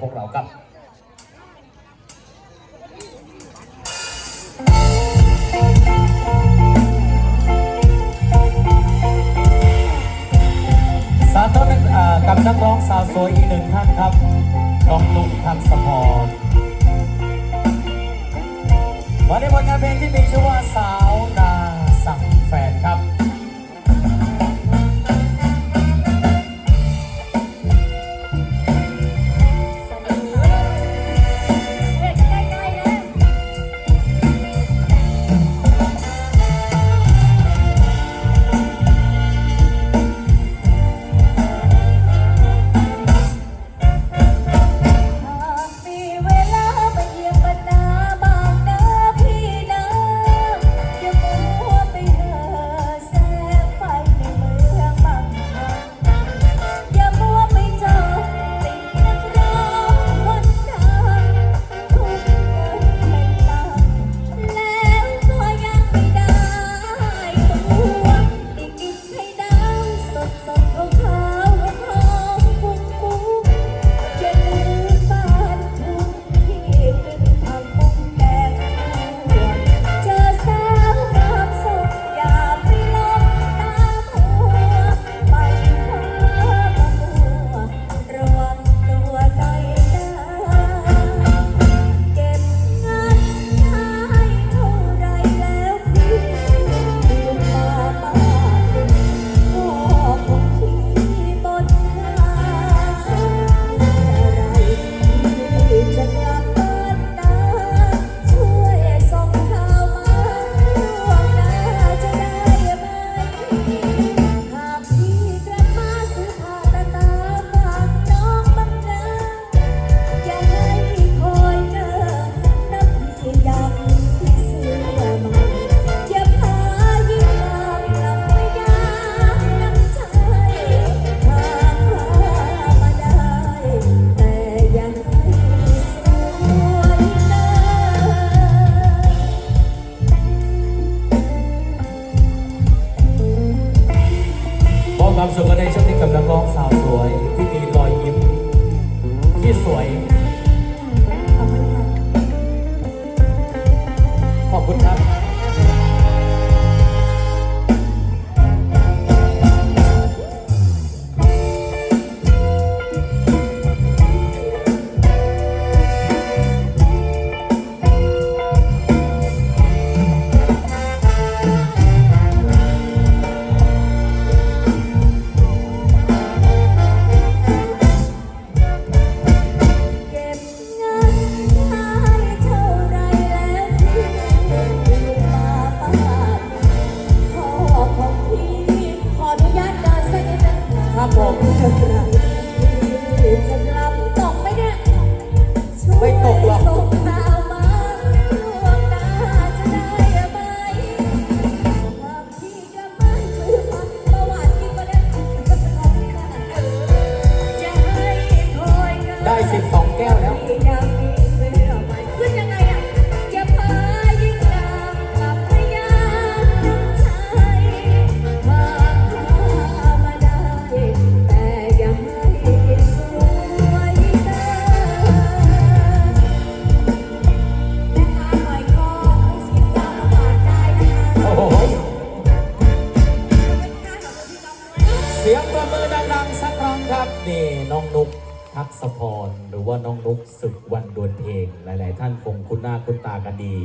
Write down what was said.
พวกเราครับสาธุนักกับนักร้องสาวสวยอีกหนึ่งท่านครับน้องนุ่นทักษพรมาในผลงานเพลงที่มี ความสุขกันในช่วงนี้กับนักร้องสาวสวยที่มีรอยยิ้มที่สวย ขอบคุณครับ ครับผมจะกลับตกไหมเนี่ยไม่ตกหรอก ช่วยส่งข่าวมาล่วงหน้าจะได้ไหมหากพี่กลับบ้านซื้อผักประวัติกินมาเนี่ยจะให้คอยกัน ได้12แก้วแล้วอยาก นี่น้องนุกทักษพร หรือว่าน้องนุกศึกวันดวลเพลง หลาย ๆ ท่านคงคุ้นหน้าคุ้นตากันดี